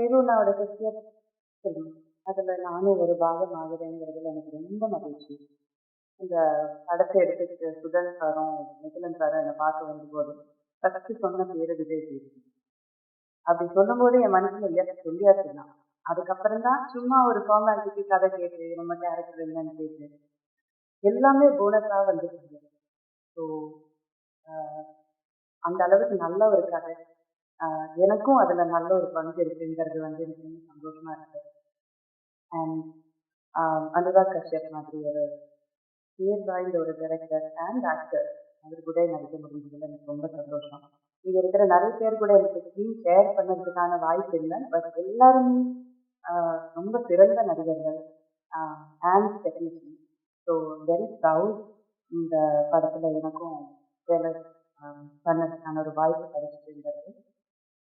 சேதுனாவோட சத்திய film அதுல நானும் ஒரு பாகம் ஆகுறேங்கிறதுல எனக்கு ரொம்ப மகிழ்ச்சி. இந்த படத்தை எடுத்துக்கிட்டு சுதன் சாரும் மிதிலன் சாரும் என்னை பார்க்க வந்தபோது ஃபர்ஸ்ட் சொன்ன பேரு விஜய் சேதுபதி அப்படி சொல்லும்போது என் மனசுல இல்ல சொல்லியாச்சு தான். அதுக்கப்புறம் தான் சும்மா ஒரு ஃபார்மாலிட்டிக்கு கதை கேட்டு நம்ம கேரக்டர் என்னன்னு கேட்டு. எல்லாமே போனஸாக வந்துருக்குது ஸோ அந்த அளவுக்கு நல்ல ஒரு கதை. எனக்கும் அதுல நல்ல ஒரு பங்கு இருக்குங்கிறது வந்து எனக்கு ரொம்ப சந்தோஷமா இருக்கு. அண்ட் அனுராக் கஷ்யப் மாதிரி ஒரு பேர் வாய்ந்த ஒரு டைரக்டர் அண்ட் ஆக்டர் அவர் கூட நடிக்க முடிஞ்சதுல எனக்கு ரொம்ப சந்தோஷம். இங்க இருக்கிற நிறைய பேர் கூட எனக்கு ஸ்க்ரீன் ஷேர் பண்ணதுக்கான வாய்ப்பு இல்லை. பட் எல்லாருமே ரொம்ப சிறந்த நடிகர்கள் and technician so very proud இந்த படத்துல எனக்கும் வேலை பண்ணதுக்கான ஒரு வாய்ப்பு கிடைச்சிட்டுங்கிறது.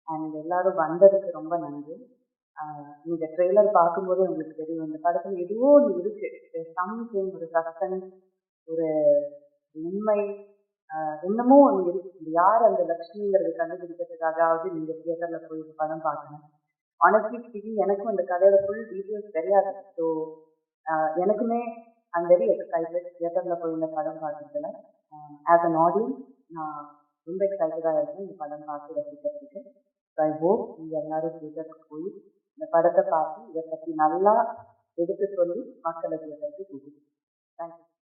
அண்ட் எல்லாரும் வந்ததுக்கு ரொம்ப நன்றி. இந்த ட்ரெய்லர் பார்க்கும்போது உங்களுக்கு தெரியும். இந்த படத்துல எதுவோ ஒன்று இருக்கு. சம்திங் ஒரு சஸ்பென்ஸ் ஒரு உண்மை இன்னமும் என்னமோ ஒன்று இருக்கு. யார் அந்த லக்ஷ்மிங்கிறது கண்டுபிடிக்கிறதுக்காகவாவது நீங்க தியேட்டர்ல போய் இந்த படம் பார்க்கணும். ஆனஸ்ட்லி ஸ்பீக்கிங் எனக்கும் இந்த கதையோட ஃபுல் டீட்டெயில்ஸ் தெரியாது. ஸோ எனக்குமே ஐம் வெரி எக்ஸைட்டட் தியேட்டர்ல போய் இந்த படம் பார்க்கறதுல. ஆஸ் அன் ஆடியன்ஸ் நான் ரொம்ப எக்ஸைட்டடாக இருக்கேன். இந்த படம் பார்த்து ரசிக்கிறதுக்கு. ஐ ஹோப் நீங்கள் எல்லாரும் தேட்டருக்கு போய் இந்த படத்தை பார்த்து இதை பற்றி நல்லா எடுத்து சொல்லி மக்களுக்கு எல்லாருக்கும் தேங்க்யூ